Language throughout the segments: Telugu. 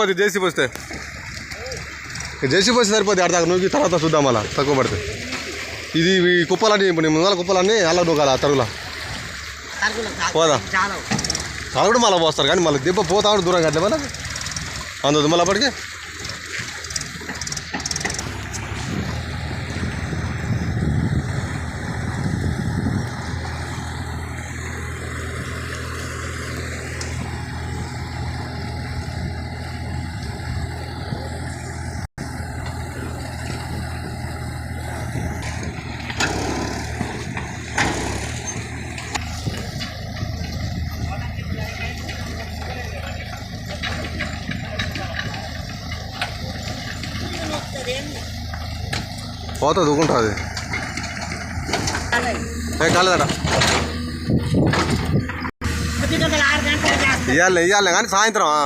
సరిపోతుంది జేసీ వస్తే జేసీ వస్తే సరిపోతుంది అర్థం నువ్వు తర్వాత చూద్దాం అలా తక్కువ పడితే. ఇది ఈ కుప్పలన్నీ ఇప్పుడు నీ ముందర కుప్పలన్నీ అలా కదా తరుగులా. పోదా. చాలా కూడా మళ్ళీ పోస్తారు కానీ మళ్ళీ దెబ్బ పోతా దూరం కట్టలే మళ్ళీ. అందదు మళ్ళీ అప్పటికి. పోత ఊకుంటుంది ఏ కాలేదట. ఇవ్వాలి ఇవ్వాలి కానీ సాయంత్రం ఆ.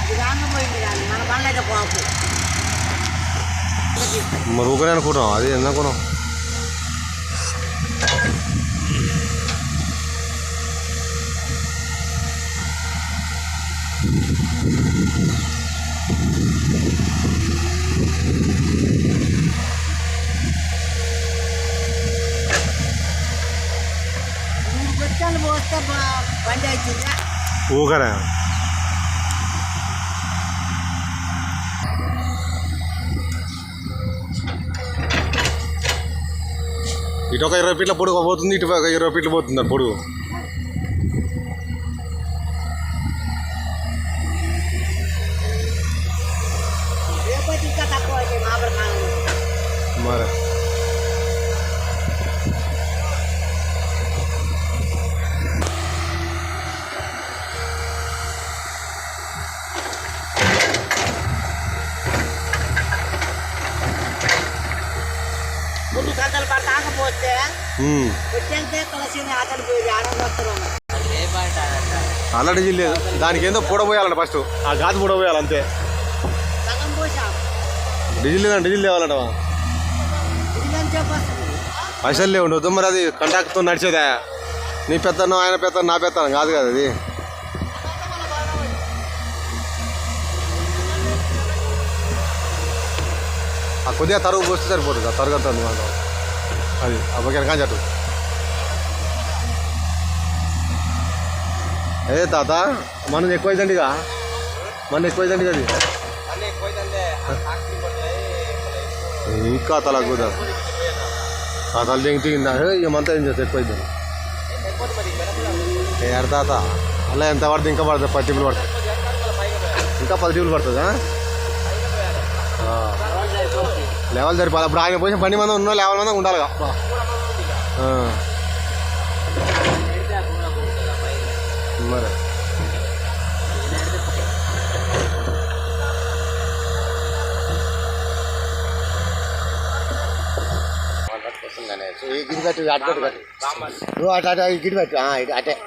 అది కాకపోయింది కానీ మన బండ్లైతే పోపు మరి ఊకనే అనుకుంటాం అది ఎందుకున్నాం మూడు ఇటు ఒక ఇరవై ఫీట్ల పొడుగు పోతుంది ఇటు ఒక ఇరవై ఫీట్లు పోతుంది అది పొడుగు రేపటి ఇంకా తక్కువ అయితే మామిడి కాలంలో మరి పట్టాకపోతే ఉమ్. వచ్చేస్తే తులసి ఆటలు పోయి ఆటలు వస్తున్నాను అలా డీజిల్ లేదు. దానికి ఏందో పొడబోయాలంట ఫస్ట్. ఆ గాజు పొడబోయాలి అంతే డీజిల్ లేదంటే డీజిల్ చెప్పొస్తుంది పైసలు లేవు. ఉండదు మరి అది కంటాక్ట్తో నడిచేదా? నీ పెత్తనం ఆయన పెత్తనం నా పెత్తనం కాదు కదా అది. ఆ కొద్దిగా తరుగు పోస్తే సరిపోతుంది. ఆ తరుగు అంతా ఉంది మనలో. అది అప్పటికైనా కానీ అదే ఏ తాత మనం ఎక్కువ అవుతుందిగా మన ఎక్కువ అవుతుంది అది. ఇంకా తల కూడా ఆ తల దిగి దిగిందా ఏమంతా ఏం చేస్తా ఎక్కువ అవుతుంది? ఏ తాత? అలా ఎంత పడుతుంది ఇంకా పడుతుంది పది టీపులు పడుతుంది ఇంకా పది టీపులు పడుతుందా? లెవెల్ సరిపోదు. అప్పుడు ఆయన పోసిన బండి మంది ఉన్నా లెవెల్ మంది ఉండాలిగా. ఆ. మరి.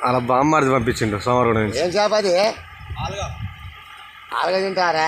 అలా బామ్మారిది పంపించిండు సోమవారం ఏం చేప అది? ఆలుగా తింటారా